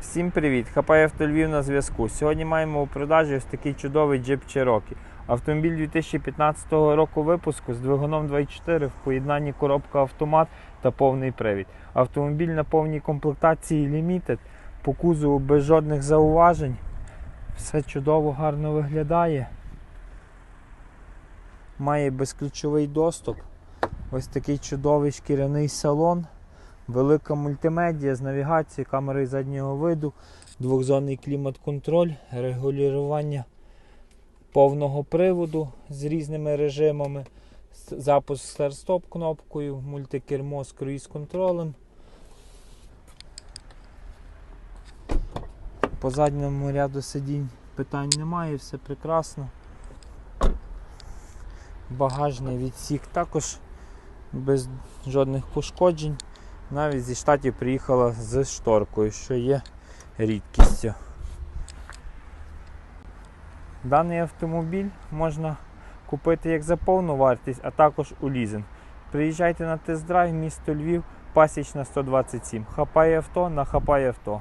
Всім привіт! Хапай авто Львів на зв'язку. Сьогодні маємо у продажі ось такий чудовий Jeep Cherokee. Автомобіль 2015 року випуску з двигуном 2.4 в поєднанні коробка автомат та повний привід. Автомобіль на повній комплектації Limited, по кузову без жодних зауважень. Все чудово, гарно виглядає. Має безключовий доступ. Ось такий чудовий шкіряний салон. Велика мультимедіа з навігацією, камерою заднього виду, двохзонний клімат-контроль, регулювання повного приводу з різними режимами, запуск старт-стоп кнопкою, мультикермо з круїз-контролем. По задньому ряду сидінь питань немає, все прекрасно. Багажний відсік також без жодних пошкоджень. Навіть зі штатів приїхала з шторкою, що є рідкістю. Даний автомобіль можна купити як за повну вартість, а також у лізинг. Приїжджайте на тест-драйв місто Львів, пасічна 127. Хапає авто на хапає авто.